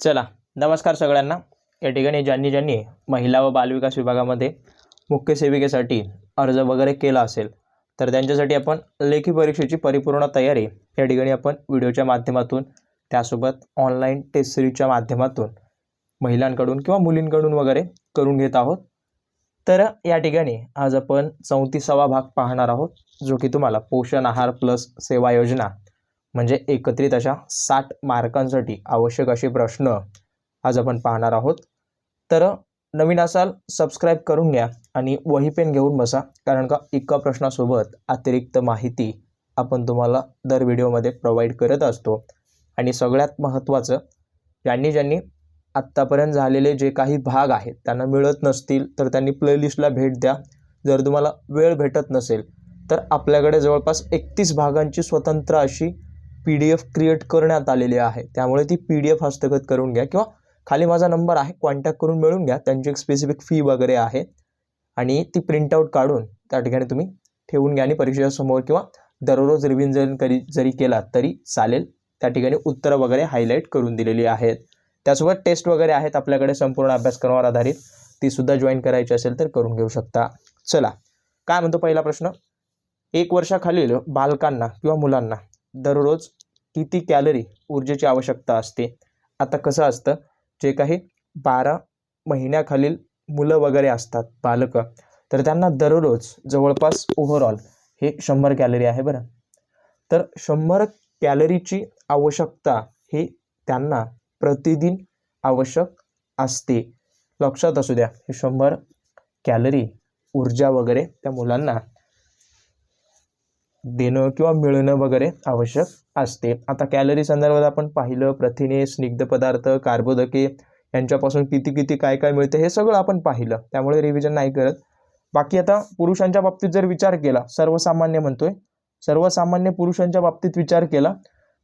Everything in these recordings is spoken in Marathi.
चला नमस्कार सगळ्यांना. या ठिकाणी ज्यांनी ज्यांनी महिला व बालविकास विभागामध्ये मुख्य सेविकेसाठी अर्ज वगैरे केला असेल तर त्यांच्यासाठी आपण लेखी परीक्षेची परिपूर्ण तयारी या ठिकाणी आपण व्हिडिओच्या माध्यमातून त्यासोबत ऑनलाईन टेस्ट सिरीजच्या माध्यमातून महिलांकडून किंवा मुलींकडून वगैरे करून घेत आहोत. तर या ठिकाणी आज आपण चौतीसावा भाग पाहणार आहोत जो की तुम्हाला पोषण आहार प्लस सेवा योजना म्हणजे एकत्रित अशा साठ मार्कांसाठी आवश्यक असे प्रश्न आज आपण पाहणार आहोत. तर नवीन असाल सबस्क्राईब करून घ्या आणि वही पेन घेऊन बसा कारण का एका प्रश्नासोबत अतिरिक्त माहिती आपण तुम्हाला दर व्हिडिओमध्ये प्रोव्हाइड करत असतो. आणि सगळ्यात महत्त्वाचं ज्यांनी ज्यांनी आत्तापर्यंत झालेले जे काही भाग आहेत त्यांना मिळत नसतील तर त्यांनी प्लेलिस्टला भेट द्या. जर तुम्हाला वेळ भेटत नसेल तर आपल्याकडे जवळपास एकतीस भागांची स्वतंत्र अशी पी डी एफ क्रिएट करण्यात आलेली आहे. त्यामुळे ती पी डी एफ हस्तगत करून घ्या किंवा खाली माझा नंबर आहे कॉन्टॅक्ट करून मिळून घ्या. त्यांची एक स्पेसिफिक फी वगैरे आहे. आणि ती प्रिंटआउट काढून त्या ठिकाणी तुम्ही ठेवून घ्या आणि परीक्षेसमोर किंवा दररोज रिव्हिजन करी जरी केला तरी चालेल. त्या ठिकाणी उत्तरं वगैरे हायलाईट करून दिलेली आहेत. त्यासोबत टेस्ट वगैरे आहेत आपल्याकडे संपूर्ण अभ्यासक्रमावर आधारित. ती सुद्धा जॉईन करायची असेल तर करून घेऊ शकता. चला काय म्हणतो पहिला प्रश्न? एक वर्षाखालील बालकांना किंवा मुलांना दररोज किती कॅलरी ऊर्जेची आवश्यकता असते? आता कसं असतं? जे काही बारा महिन्याखालील मुलं वगैरे असतात बालकं तर त्यांना दररोज जवळपास ओव्हरऑल हे शंभर कॅलरी आहे बरं. तर शंभर कॅलरीची आवश्यकता ही त्यांना प्रतिदिन आवश्यक असते. लक्षात असू द्या हे शंभर कॅलरी ऊर्जा वगैरे त्या मुलांना देणं किंवा मिळणं वगैरे आवश्यक असते. आता कॅलरी संदर्भात आपण पाहिलं प्रथिने स्निग्ध पदार्थ कार्बोदके यांच्यापासून किती किती काय काय मिळते हे सगळं आपण पाहिलं. त्यामुळे रिव्हिजन नाही करत. बाकी आता पुरुषांच्या बाबतीत जर विचार केला सर्वसामान्य म्हणतोय सर्वसामान्य पुरुषांच्या बाबतीत विचार केला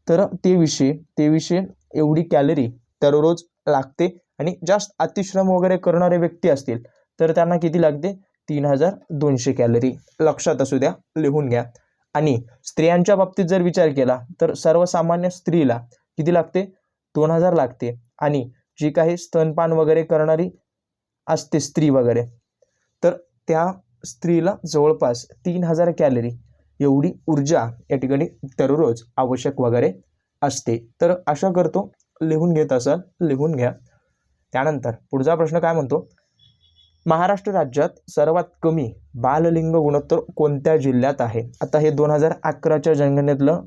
तर तेवीसशे तेवीसशे एवढी कॅलरी दररोज लागते आणि जास्त अतिश्रम वगैरे करणारे व्यक्ती असतील तर त्यांना किती लागते? तीन हजार दोनशे कॅलरी लक्षात असू द्या लिहून घ्या. आणि स्त्रियांच्या बाबतीत जर विचार केला तर सर्वसामान्य स्त्रीला किती लागते? दोन हजार लागते. आणि जी काही स्तनपान वगैरे करणारी असते स्त्री वगैरे तर त्या स्त्रीला जवळपास तीन हजार कॅलरी एवढी ऊर्जा या ठिकाणी दररोज आवश्यक वगैरे असते. तर अशा करतो. लिहून घेत असाल लिहून घ्या. त्यानंतर पुढचा प्रश्न काय म्हणतो? महाराष्ट्र राज्यात सर्वात कमी बाललिंग गुणोत्तर कोणत्या जिल्ह्यात आहे? आता हे दोन हजार अकराच्या जनगणनेतलं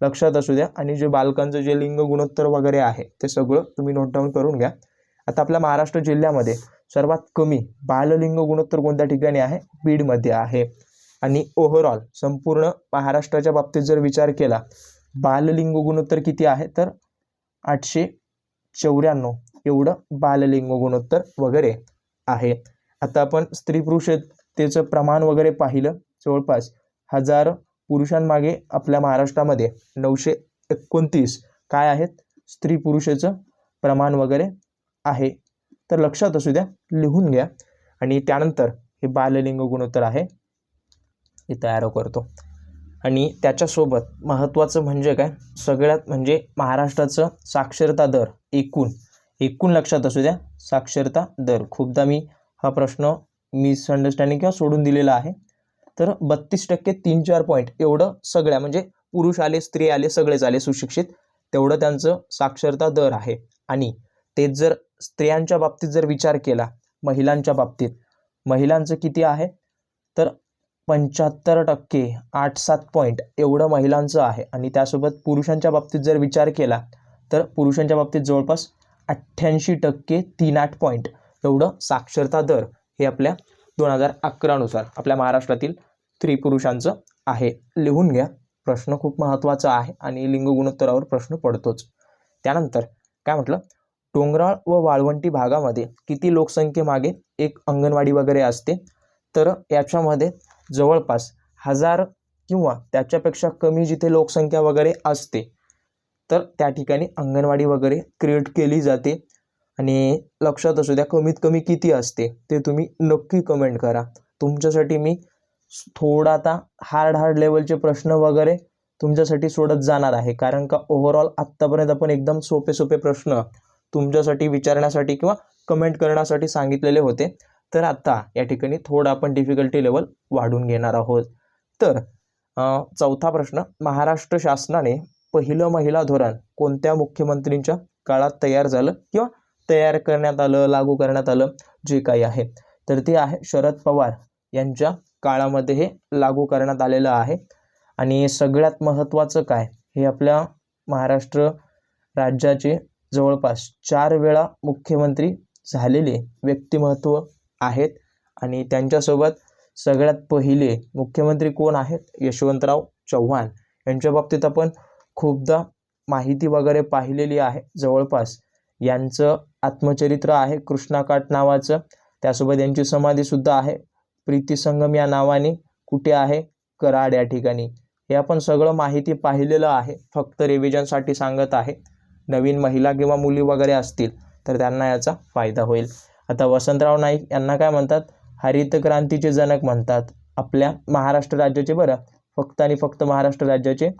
लक्षात असू द्या. आणि जे बालकांचं जे लिंग गुणोत्तर वगैरे आहे ते सगळं तुम्ही नोट डाऊन करून घ्या. आता आपल्या महाराष्ट्र जिल्ह्यामध्ये सर्वात कमी बाललिंग गुणोत्तर कोणत्या ठिकाणी आहे? बीडमध्ये आहे. आणि ओव्हरऑल संपूर्ण महाराष्ट्राच्या बाबतीत जर विचार केला बाललिंग गुणोत्तर किती आहे? तर आठशे चौऱ्याण्णव एवढं बाललिंग गुणोत्तर वगैरे आहे. आता आपण स्त्री पुरुषतेचं प्रमाण वगैरे पाहिलं जवळपास हजार पुरुषांमागे आपल्या महाराष्ट्रामध्ये नऊशे एकोणतीस काय आहेत? स्त्री पुरुषाचं प्रमाण वगैरे आहे. तर लक्षात असू द्या लिहून घ्या. आणि त्यानंतर हे बाललिंग गुणोत्तर आहे हे तयार करतो. आणि त्याच्यासोबत महत्त्वाचं म्हणजे काय? सगळ्यात म्हणजे महाराष्ट्राचं साक्षरता दर एकूण. एकूण लक्षात असू द्या साक्षरता दर. खूपदा मी हा प्रश्न मिसअंडरस्टँडिंग किंवा सोडून दिलेला आहे. तर बत्तीस टक्के तीन चार पॉईंट एवढं सगळ्या म्हणजे पुरुष आले स्त्री आले सगळेच आले सुशिक्षित तेवढं त्यांचं साक्षरता दर आहे. आणि तेच जर स्त्रियांच्या बाबतीत जर विचार केला महिलांच्या बाबतीत महिलांचं किती आहे? तर पंच्याहत्तर टक्के आठ सात पॉईंट एवढं महिलांचं आहे. आणि त्यासोबत पुरुषांच्या बाबतीत जर विचार केला तर पुरुषांच्या बाबतीत जवळपास अठ्ठ्याऐंशी टक्के तीन आठ पॉईंट एवढं साक्षरता दर हे आपल्या दोन हजार अकरानुसार आपल्या महाराष्ट्रातील स्त्री पुरुषांचं आहे. लिहून घ्या. प्रश्न खूप महत्त्वाचा आहे आणि लिंग गुणोत्तरावर प्रश्न पडतोच. त्यानंतर काय म्हटलं? डोंगराळ व वाळवंटी भागामध्ये किती लोकसंख्येमागे एक अंगणवाडी वगैरे असते? तर याच्यामध्ये जवळपास हजार किंवा त्याच्यापेक्षा कमी जिथे लोकसंख्या वगैरे असते तर त्या ठिकाणी अंगणवाडी वगैरे क्रिएट केली जाते. आणि लक्षात असू द्या कमीत कमी किती असते ते तुम्ही नक्की कमेंट करा. तुमच्यासाठी मी थोडा आता हार्ड हार्ड लेवलचे प्रश्न वगैरे तुमच्यासाठी सोडत जाणार आहे. कारण का ओव्हरऑल आत्तापर्यंत आपण एकदम सोपे सोपे प्रश्न तुमच्यासाठी विचारण्यासाठी किंवा कमेंट करण्यासाठी सांगितलेले होते. तर आता या ठिकाणी थोडं आपण डिफिकल्टी लेवल वाढून घेणार आहोत. तर चौथा प्रश्न महाराष्ट्र शासनाने पहिलं महिला धोरण कोणत्या मुख्यमंत्रींच्या काळात तयार झालं किंवा तयार करण्यात आलं लागू करण्यात आलं जे काही आहे. तर ते आहे शरद पवार यांच्या काळामध्ये हे लागू करण्यात आलेलं आहे. आणि सगळ्यात महत्त्वाचं काय? हे आपल्या महाराष्ट्र राज्याचे जवळपास चार वेळा मुख्यमंत्री झालेले व्यक्तिमत्व आहेत. आणि त्यांच्यासोबत सगळ्यात पहिले मुख्यमंत्री कोण आहेत? यशवंतराव चव्हाण. यांच्या बाबतीत आपण खूपदा माहिती वगैरे पाहिलेली आहे. जवळपास यांचं आत्मचरित्र आहे कृष्णाकाठ नावाचं. त्यासोबत यांची समाधीसुद्धा आहे. प्रीती संगम या नावाने कुठे आहे? कराड या ठिकाणी. हे आपण सगळं माहिती पाहिलेलं आहे. फक्त रिव्हिजनसाठी सांगत आहे. नवीन महिला किंवा मुली वगैरे असतील तर त्यांना याचा फायदा होईल. आता वसंतराव नाईक यांना काय म्हणतात? हरित क्रांतीचे जनक म्हणतात. आपल्या महाराष्ट्र राज्याचे बरं. फक्त आणि फक्त महाराष्ट्र राज्याचे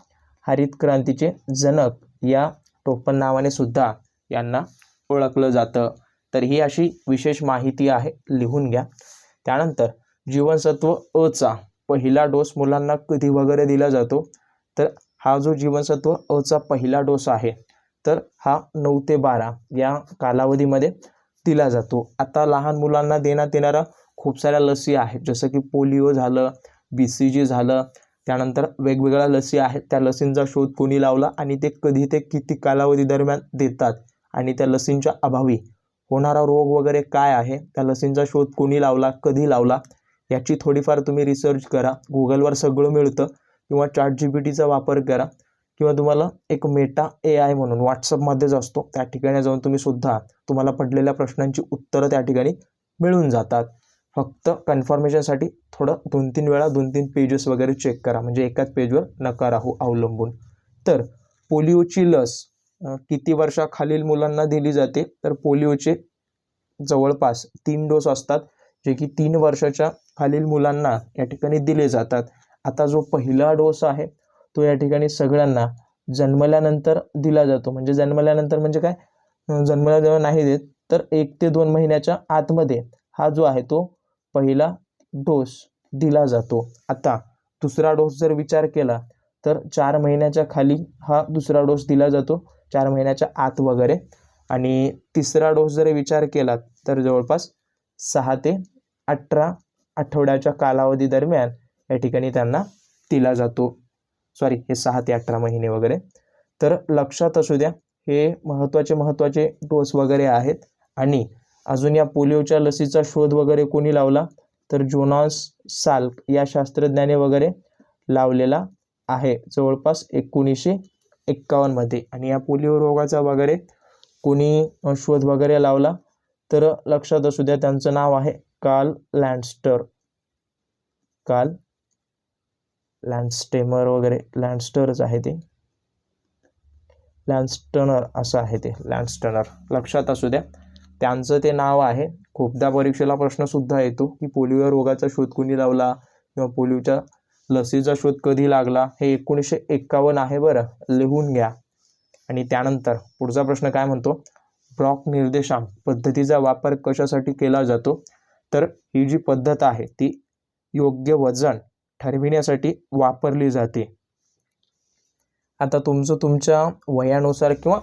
हरित क्रांतीचे जनक या टोपण नावाने सुद्धा यांना ओळखलं जातं. तर ही अशी विशेष माहिती आहे लिहून घ्या. त्यानंतर जीवनसत्व अचा पहिला डोस मुलांना कधी वगैरे दिला जातो? तर हा जो जीवनसत्व अचा पहिला डोस आहे तर हा नऊ ते बारा या कालावधीमध्ये दिला जातो. आता लहान मुलांना देण्यात येणाऱ्या खूप साऱ्या लसी आहेत जसं की पोलिओ झालं बी सी जी झालं त्यानंतर वेगवेगळ्या लसी आहेत. त्या लसींचा शोध कोणी लावला आणि ते कधी ते किती कालावधी दरम्यान देतात? आणि त्या लसींच्या अभावी होणारा रोग वगैरे काय आहे? त्या लसींचा शोध कोणी लावला? कधी लावला? याची थोडीफार तुम्ही रिसर्च करा. गुगलवर सगळं मिळतं. किंवा चॅट जी पी टीचा वापर करा. किंवा तुम्हाला एक मेटा ए आय म्हणून व्हॉट्सअपमध्येच असतो. त्या ठिकाणी जाऊन तुम्ही सुद्धा तुम्हाला पडलेल्या प्रश्नांची उत्तरं त्या ठिकाणी मिळून जातात. फक्त कन्फर्मेशनसाठी थोडं दोन तीन वेळा दोन तीन पेजेस वगैरे चेक करा. म्हणजे एकाच पेजवर नका राहू अवलंबून. तर पोलिओची लस किती वर्षाखालील मुलांना दिली जाते तर पोलिओचे जवळपास तीन डोस असतात जे की तीन वर्षाच्या खालील मुलांना या ठिकाणी दिले जातात. आता जो पहिला डोस आहे तो या ठिकाणी सगळ्यांना जन्मल्यानंतर दिला जातो. म्हणजे जन्मल्यानंतर म्हणजे काय? जन्मल्या जन्मला जेव्हा नाही देत तर एक ते दोन महिन्याच्या आतमध्ये हा जो आहे तो पहिला डोस दिला जातो. आता दुसरा डोस जर विचार केला तर चार महिन्याच्या खाली हा दुसरा डोस दिला जातो. चार महिन्याच्या आत वगैरे. आणि तिसरा डोस जर विचार केला तर जवळपास सहा ते अठरा आठवड्याच्या कालावधी दरम्यान या ठिकाणी त्यांना दिला जातो. सॉरी हे सहा ते अठरा महिने वगैरे. तर लक्षात असू द्या हे महत्त्वाचे महत्त्वाचे डोस वगैरे आहेत. आणि अजून या पोलिओच्या लसीचा शोध वगैरे कोणी लावला तर जोनॉस साल्क या शास्त्रज्ञाने वगैरे लावलेला आहे. जवळपास एकोणीसशे एक्कावन्नमध्ये आणि या पोलिओ रोगाचा वगैरे कोणी शोध वगैरे लावला तर लक्षात असू द्या त्यांचं नाव आहे कार्ल लँडस्टर. कार्ल लँडस्टेमर वगैरे लँडस्टरच आहे ते. लँडस्टनर असं आहे ते लँडस्टनर. लक्षात असू द्या त्यांचं ते नाव आहे. खूपदा परीक्षेला प्रश्नसुद्धा येतो की पोलिओ रोगाचा शोध कुणी लावला किंवा पोलिओच्या लसीचा शोध कधी लागला हे एकोणीसशे एक्कावन्न आहे बरं लिहून घ्या. आणि त्यानंतर पुढचा प्रश्न काय म्हणतो? ब्लॉक निर्देशांक पद्धतीचा वापर कशासाठी केला जातो? तर ही जी पद्धत आहे ती योग्य वजन ठरविण्यासाठी वापरली जाते. आता तुमचं तुमच्या वयानुसार किंवा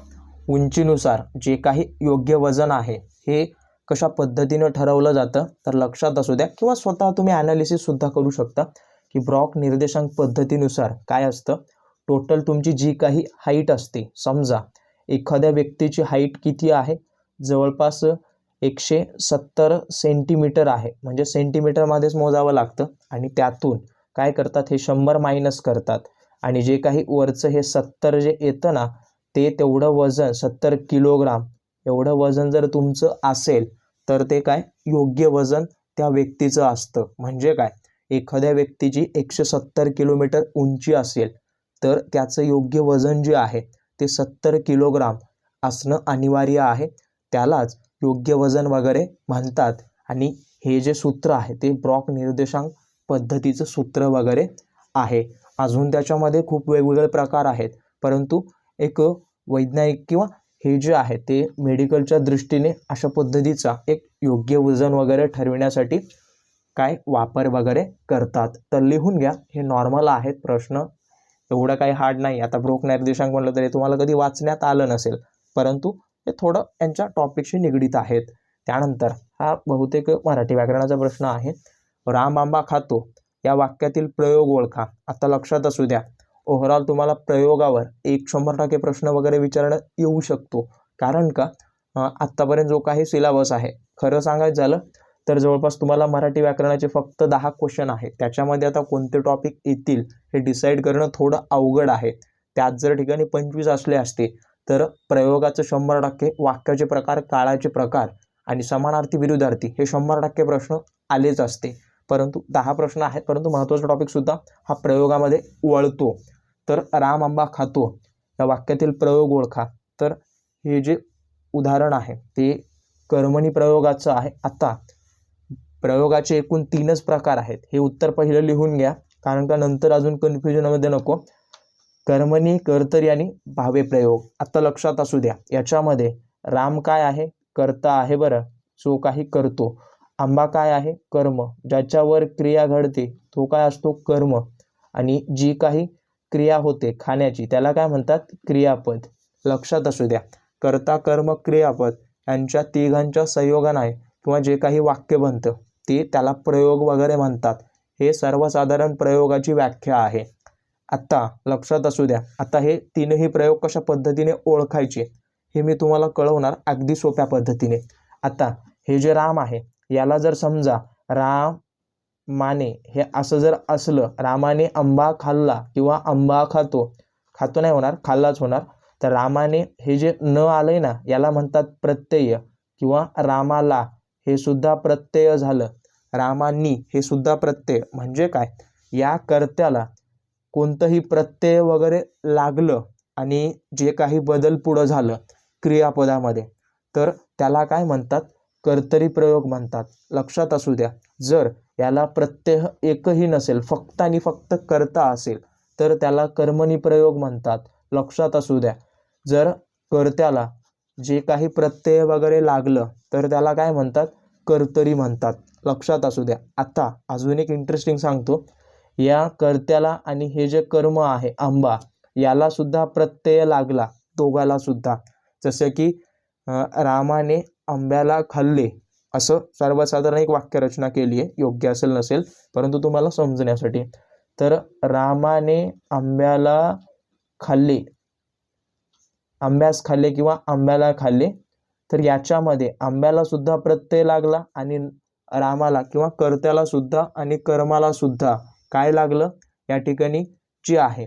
उंचीनुसार जे काही योग्य वजन आहे हे कशा पद्धतीनं ठरवलं जातं? तर लक्षात असू द्या किंवा स्वतः तुम्ही ॲनालिसिससुद्धा करू शकता. की ब्रॉक निर्देशांक पद्धतीनुसार काय असतं? टोटल तुमची जी काही हाईट असते समजा एखाद्या व्यक्तीची हाईट किती आहे? जवळपास एकशे सत्तर सेंटीमीटर आहे. म्हणजे सेंटीमीटरमध्येच मोजावं लागतं आणि त्यातून काय करतात? हे शंभर मायनस करतात. आणि जे काही वरचं हे सत्तर जे येतं ना ते तेवढं वजन सत्तर किलोग्राम एवढं वजन जर तुमचं असेल तर ते काय? योग्य वजन त्या व्यक्तीचं असतं. म्हणजे काय? एखाद्या व्यक्तीची एकशे सत्तर किलोमीटर उंची असेल तर त्याचं योग्य वजन जे आहे ते सत्तर किलोग्राम असणं अनिवार्य आहे. त्यालाच योग्य वजन वगैरे म्हणतात. आणि हे जे सूत्र आहे ते ब्रॉक निर्देशांक पद्धतीचं सूत्र वगैरे आहे. अजून त्याच्यामध्ये खूप वेगवेगळे प्रकार आहेत परंतु एक वैज्ञानिक किंवा हे जे आहे ते मेडिकलच्या दृष्टीने अशा पद्धतीचा एक योग्य वजन वगैरे ठरविण्यासाठी काय वापर वगैरे करतात. तर लिहून घ्या. हे नॉर्मल आहेत प्रश्न. एवढं काही हार्ड नाही. आता ब्रोक निर्देशांक म्हटलं तरी तुम्हाला कधी वाचण्यात आलं नसेल. परंतु हे थोडं यांच्या टॉपिकशी निगडीत आहेत. त्यानंतर हा बहुतेक मराठी व्याकरणाचा प्रश्न आहे. राम आंबा खातो. या वाक्यातील प्रयोग ओळखा. आता लक्षात असू द्या. ओव्हरऑल तुम्हाला प्रयोगावर एक शंभर टक्के प्रश्न वगैरे विचारणं येऊ शकतो. कारण का? आत्तापर्यंत जो काही सिलेबस आहे खरं सांगायचं झालं तर जवळपास तुम्हाला मराठी व्याकरणाचे फक्त दहा क्वेश्चन आहे त्याच्यामध्ये आता कोणते टॉपिक येतील हे डिसाईड करणं थोडं अवघड आहे. त्यात जर ठिकाणी पंचवीस असले असते तर प्रयोगाचं शंभर टक्के वाक्याचे प्रकार काळाचे प्रकार आणि समानार्थी विरुद्धार्थी हे शंभर टक्के प्रश्न आलेच असते. परंतु दहा प्रश्न आहेत परंतु महत्त्वाचा टॉपिकसुद्धा हा प्रयोगामध्ये वळतो. तर राम आंबा खातो. या वाक्यातील प्रयोग ओळखा. तर हे जे उदाहरण आहे ते कर्मणी प्रयोगाचं आहे. आता प्रयोगाचे एकूण तीनच प्रकार आहेत. हे उत्तर पहिलं लिहून घ्या कारण का नंतर अजून कन्फ्युजनमध्ये नको. कर्मणी कर्तरी आणि भावे प्रयोग. आत्ता लक्षात असू द्या याच्यामध्ये राम काय आहे? कर्ता आहे बरं. जो काही करतो. आंबा काय आहे? कर्म. ज्याच्यावर क्रिया घडते तो काय असतो? कर्म. आणि जी काही क्रिया होते खाण्याची त्याला काय म्हणतात? क्रियापद. लक्षात असू द्या. कर्ता कर्म क्रियापद यांच्या तिघांच्या संयोगाने किंवा जे काही वाक्य बनतं. ते त्याला प्रयोग वगैरे म्हणतात. हे सर्वसाधारण प्रयोगाची व्याख्या आहे. आत्ता लक्षात असू द्या. आता हे तीनही प्रयोग कशा पद्धतीने ओळखायचे हे मी तुम्हाला कळवणार अगदी सोप्या पद्धतीने. आता हे जे राम आहे याला जर समजा राम माने हे असं जर असलं रामाने आंबा खाल्ला किंवा आंबा खातो खातो नाही होणार खाल्लाच होणार तर रामाने हे जे न आलंय ना याला म्हणतात प्रत्यय किंवा रामाला हे सुद्धा प्रत्यय झालं. रामांनी हे सुद्धा प्रत्यय म्हणजे काय? या कर्त्याला कोणतंही प्रत्यय वगैरे लागलं आणि जे काही बदल पुढं झालं क्रियापदामध्ये तर त्याला काय म्हणतात? कर्तरी प्रयोग म्हणतात. लक्षात असू द्या जर याला प्रत्यय एकही नसेल फक्त आणि फक्त कर्ता असेल तर त्याला कर्मणी प्रयोग म्हणतात. लक्षात असू द्या जर कर्त्याला जे काही प्रत्यय वगैरे लागलं तर त्याला काय म्हणतात? कर्तरी म्हणतात. लक्षात असू द्या. आता अजून एक इंटरेस्टिंग सांगतो. या कर्त्याला आणि हे जे कर्म आहे आंबा याला सुद्धा प्रत्यय लागला दोघाला सुद्धा. जसं की रामाने आंब्याला खाल्ले. असं सर्वसाधारण एक वाक्यरचना केली आहे. योग्य असेल नसेल परंतु तुम्हाला समजण्यासाठी. तर रामाने आंब्याला खाल्ले. आंब्यास खाल्ले किंवा आंब्याला खाल्ले. तर याच्यामध्ये आंब्याला सुद्धा प्रत्यय लागला आणि रामाला किंवा कर्त्याला सुद्धा आणि कर्माला सुद्धा काय लागलं? या ठिकाणी जे आहे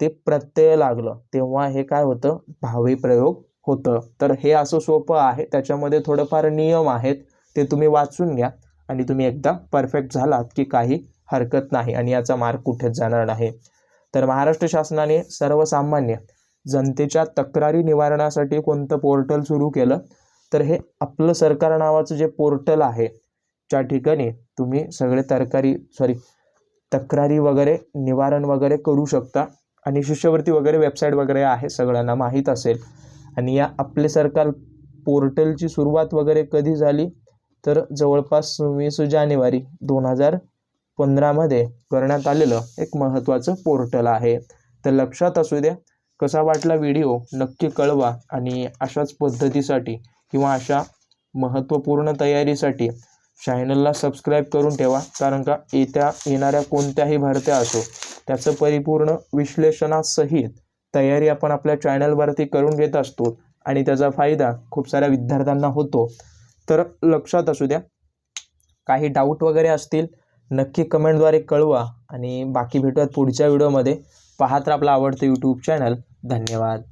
ते प्रत्यय लागलं. तेव्हा हे काय होतं? भावी प्रयोग होतं. तर हे असं सोपं आहे. त्याच्यामध्ये थोडंफार नियम आहेत. ते तुम्ही वाचून घ्या. आणि तुम्ही एकदा परफेक्ट झालात की काही हरकत नाही आणि याचा मार्क कुठेच जाणार नाही. तर महाराष्ट्र शासनाने सर्वसामान्य जनतेच्या तक्रारी निवारणासाठी कोणतं पोर्टल सुरू केलं? तर हे आपलं सरकार नावाचं जे पोर्टल आहे च्या ठिकाणी तुम्ही सगळे तरकारी सॉरी तक्रारी वगैरे निवारण वगैरे करू शकता. आणि शिष्यवृत्ती वगैरे वेबसाईट वगैरे आहे सगळ्यांना माहीत असेल. आणि या आपले सरकार पोर्टलची सुरुवात वगैरे कधी झाली? तर जवळपास वीस जानेवारी दोन हजार पंधरामध्ये करण्यात आलेलं एक महत्त्वाचं पोर्टल आहे. तर लक्षात असू द्या कसा वाटला व्हिडिओ नक्की कळवा. आणि अशाच पद्धतीसाठी किंवा अशा महत्त्वपूर्ण तयारीसाठी चॅनलला सबस्क्राईब करून ठेवा कारण का येत्या येणाऱ्या कोणत्याही भरत्या असो त्याचं परिपूर्ण विश्लेषणासहित तयारी आपण आपल्या चॅनलवरती करून घेत असतो आणि त्याचा फायदा खूप साऱ्या विद्यार्थ्यांना होतो. तर लक्षात असू द्या काही डाऊट वगैरे असतील नक्की कमेंटद्वारे कळवा आणि बाकी भेटूयात पुढच्या व्हिडिओमध्ये. पाहत राहा आपलं आवडतं यूट्यूब चॅनल धन्यवाद.